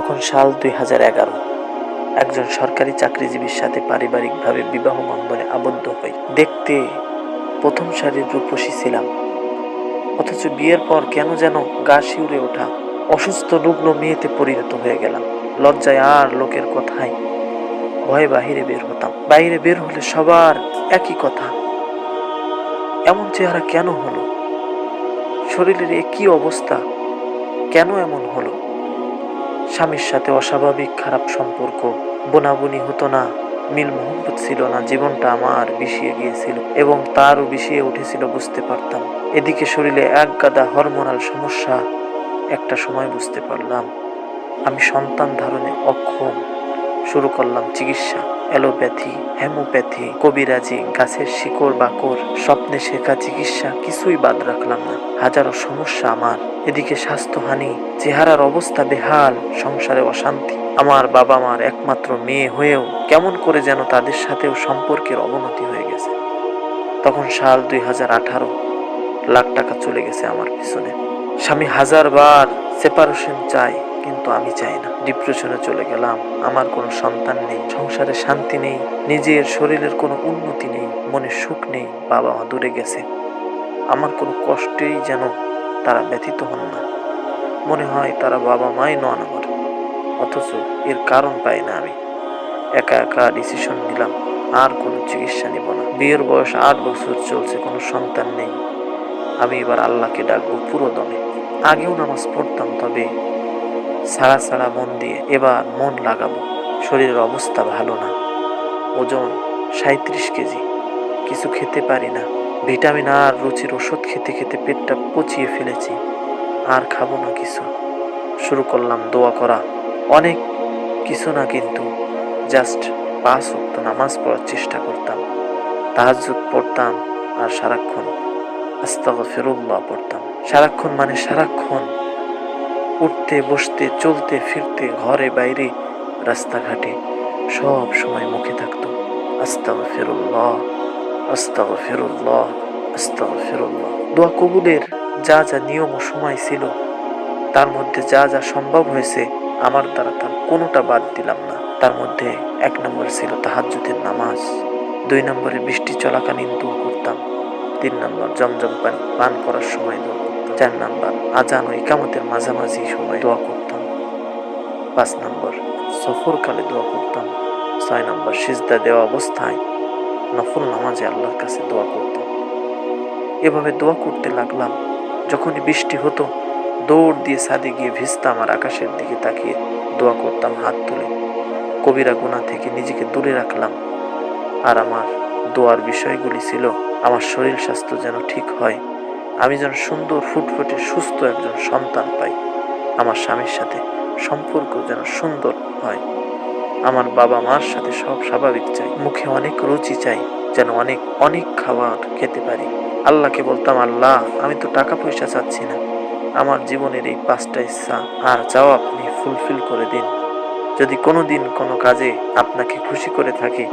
তখন সাল দুই হাজার এগারো, একজন সরকারি চাকরিজীবীর সাথে পারিবারিকভাবে বিবাহ বন্ধনে আবদ্ধ হই। দেখতে প্রথম সারির রূপসী ছিলাম, অথচ বিয়ের পর কেন যেন গা শিউরে ওঠা অসুস্থ রুগ্ন মেয়েতে পরিণত হয়ে গেলাম। লজ্জায় আর লোকের কথায় ভয়ে বাহিরে বের হতাম। বাইরে বের হলে সবার একই কথা, এমন চেহারা কেন হলো? শরীরের এ কি অবস্থা? কেন এমন হলো? স্বামীর সাথে অস্বাভাবিক খারাপ সম্পর্ক। বোনাবুনি হতো না, মিল মোহব্বত ছিল না, জীবনটা আমার বিষিয়ে গিয়েছিল এবং তারও বিষিয়ে উঠেছিল বুঝতে পারতাম। এদিকে শরীরে এক গাদা হরমোনাল সমস্যা, একটা সময় বুঝতে পারলাম। আমি সন্তান ধারণে অক্ষম, শুরু করলাম চিকিৎসা। অ্যালোপ্যাথি হেমোপ্যাথি কবিরাজি, গাছের শিকড়, বাকর, স্বপ্নে শেখা চিকিৎসা, কিছুই বাদ রাখলাম না। হাজারো সমস্যা আমার। এদিকে স্বাস্থ্যহানি, চেহারার অবস্থা বেহাল, সংসারে অশান্তি। আমার বাবা মার একমাত্র মেয়ে হয়েও কেমন করে যেন তাদের সাথেও সম্পর্কের অবনতি হয়ে গেছে। তখন সাল দুই হাজার আঠারো লাখ টাকা চলে গেছে আমার পিছনে। স্বামী হাজারবার সেপারেশন চাই কিন্তু আমি চাই না। ডিপ্রেশনে চলে গেলাম। আমার কোনো সন্তান নেই। সংসারে শান্তি নেই। নিজের শরীরের কোনো উন্নতি নেই। মনে সুখ নেই। বাবা মা দূরে গেছে। আমার কোনো কষ্টেই যেন তারা ব্যথিত হন না। মনে হয় তারা বাবা মাই নন আমার। অথচ এর কারণ পাই না আমি। একা একা ডিসিশন নিলাম। আর কোনো চিকিৎসা নিব না। বিয়ের বয়স আট বছর চলছে। কোনো সন্তান নেই। আমি এবার আল্লাহকে ডাকবো পুরো দমে। আগেও নামাজ পড়তাম, তবে সারা সারা মন দিয়ে এবার মন লাগাবো। শরীরের অবস্থা ভালো না। ওজন সাঁত্রিশ কেজি। কিছু খেতে পারি না। ভিটামিন আর রুচির ওষুধ খেতে খেতে পেটটা পচিয়ে ফেলেছি। আর খাব না কিছু। শুরু করলাম দোয়া করা। অনেক কিছু না কিন্তু। জাস্ট পাঁচ ওয়াক্ত নামাজ পড়ার চেষ্টা করতাম। তাহাজ্জুদ পড়তাম আর সারাক্ষণ আস্তাগফিরুল্লাহ পড়তাম। সারাক্ষণ মানে সারাক্ষণ। উঠতে, বসতে, চলতে, ফিরতে, ঘরে, বাইরে, রাস্তাঘাটে সব সময় মুখে থাকতো। আস্তাগফিরুল্লাহ আস্তাগফিরুল্লাহ আস্তাগফিরুল্লাহ। দোয়া কবুলের যা যা নিয়ম ও সময় ছিল, তার মধ্যে যা যা সম্ভব হয়েছে, আমার দ্বারা তার কোনোটা বাদ দিলাম না। তার মধ্যে এক নম্বর ছিল তাহাজ্জুদের নামাজ। দুই নম্বরে বৃষ্টি চলাকালীন দোয়া করতাম। তিন নম্বর জমজম পানি পান করার সময় দোয়া চার নম্বর। আজান ও ইকামতের মাঝামাঝি সময় দোয়া করতাম। পাঁচ নম্বর, সফরকালে দোয়া করতাম। ছয় নম্বর, সিজদা দেওয়া অবস্থায় নফল নামাজে আল্লাহর কাছে দোয়া করতাম। এভাবে দোয়া করতে লাগলাম। যখনই বৃষ্টি হতো, দৌড় দিয়ে ছাদে গিয়ে ভিজতাম আর আকাশের দিকে তাকিয়ে দোয়া করতাম হাত তুলে। কবিরা গুণা থেকে নিজেকে দূরে রাখলাম। আর আমার দোয়ার বিষয়গুলি ছিল, আমার শরীর স্বাস্থ্য যেন ঠিক হয়। আমি যেন সুন্দর, ফুটফুটে সুস্থ একজন সন্তান পাই। আমার স্বামীর সাথে সম্পর্ক যেন সুন্দর হয়। আমার বাবা মার সাথে সব স্বাভাবিক চাই। মুখে অনেক রুচি চাই, যেন অনেক অনেক খাবার খেতে পারি। আল্লাহকে বলতাম, আল্লাহ, আমি তো টাকা পয়সা চাচ্ছি না। আমার জীবনের এই পাঁচটা ইচ্ছা আর চাও আপনি ফুলফিল করে দিন। যদি কোনো দিন কোনো কাজে আপনাকে খুশি করে থাকি,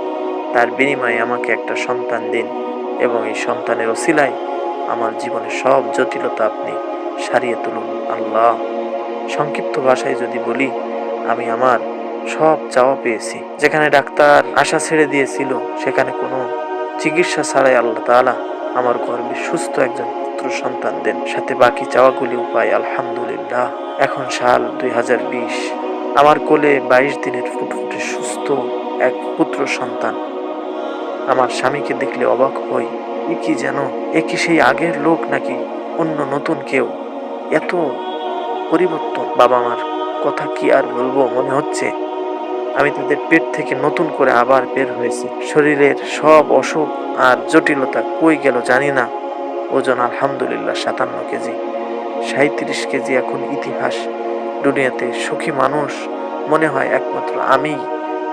তার বিনিময়ে আমাকে একটা সন্তান দিন এবং এই সন্তানের ওসিলায় আমার জীবনের সব জটিলতা আপনি সারিয়ে তুলুন, আল্লাহ। সংক্ষিপ্ত ভাষায় যদি বলি, আমি আমার সব চাওয়া পেয়েছি। যেখানে ডাক্তার আশা ছেড়ে দিয়েছিল, সেখানে কোনো চিকিৎসা ছাড়াই আল্লাহ তাআলা আমার গর্বে সুস্থ একজন পুত্র সন্তান দেন। সাথে বাকি চাওয়াগুলি উপায়, আলহামদুলিল্লাহ। এখন সাল দুই হাজার বিশ। আমার কোলে বাইশ দিনের ফুটফুটে সুস্থ এক পুত্র সন্তান। আমার স্বামীকে দেখলে অবাক হই। এ কি যেন? এ কি সেই আগের লোক নাকি অন্য নতুন কেউ? এত পরিবর্তন, বাবা মার কথা কি আর বলব মনে হচ্ছে? আমি তাদের পেট থেকে নতুন করে আবার বের হয়েছি। শরীরের সব অসুখ আর জটিলতা কই গেল জানি না। ওজন আলহামদুলিল্লাহ সাতান্ন কেজি। সাঁত্রিশ কেজি এখন ইতিহাস। দুনিয়াতে সুখী মানুষ মনে হয় একমাত্র আমি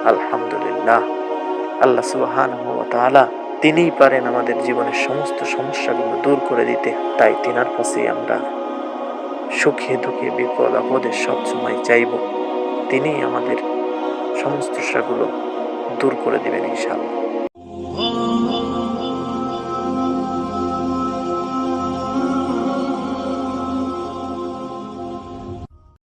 আলহামদুলিল্লাহ। আল্লাহ তাআলা তিনিই পারেন আমাদের জীবনের সমস্ত সমস্যাগুলো দূর করে দিতে। তাই তিনার কাছেই আমরা সুখে দুঃখে বিপদ আপদে সবসময় চাইব। তিনিই আমাদের সমস্যাগুলো দূর করে দেবেন ইনশাআল্লাহ।